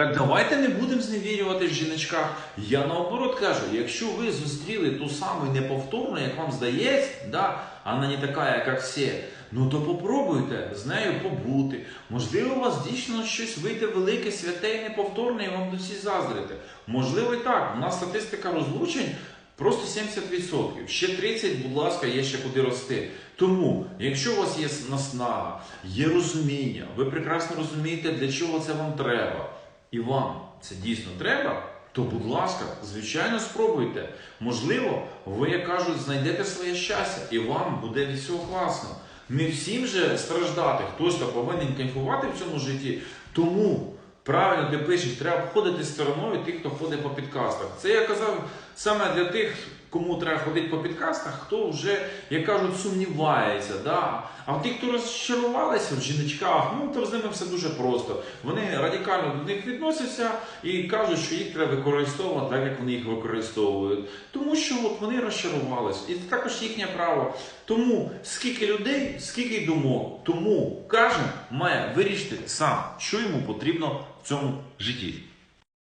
Так давайте не будемо зневірювати в жіночках. Я наоборот кажу, якщо ви зустріли ту саму неповторну, як вам здається, да, вона не така, як всі, ну то попробуйте з нею побути. Можливо, у вас дійсно щось вийде велике, святе і неповторне, і вам до всі заздрите. Можливо, і так. У нас статистика розлучень просто 70%. Ще 30%, будь ласка, є ще куди рости. Тому, якщо у вас є наснага, є розуміння, ви прекрасно розумієте, для чого це вам треба, і вам це дійсно треба, то, будь ласка, звичайно, спробуйте. Можливо, ви, як кажуть, знайдете своє щастя, і вам буде від цього класно. Не всім же страждати, хтось то повинен кайфувати в цьому житті. Тому правильно ти пишеш, треба обходити стороною тих, хто ходить по підкастах. Це я казав саме для тих, кому треба ходити по підкастах, хто вже, як кажуть, сумнівається. Да? А ті, хто розчарувалися в жіночках, ну то з ними все дуже просто. Вони радикально до них відносяться і кажуть, що їх треба використовувати так, як вони їх використовують. Тому що от вони розчарувалися. І це також їхнє право. Тому скільки людей, скільки й думок. Тому кожен має вирішити сам, що йому потрібно в цьому житті.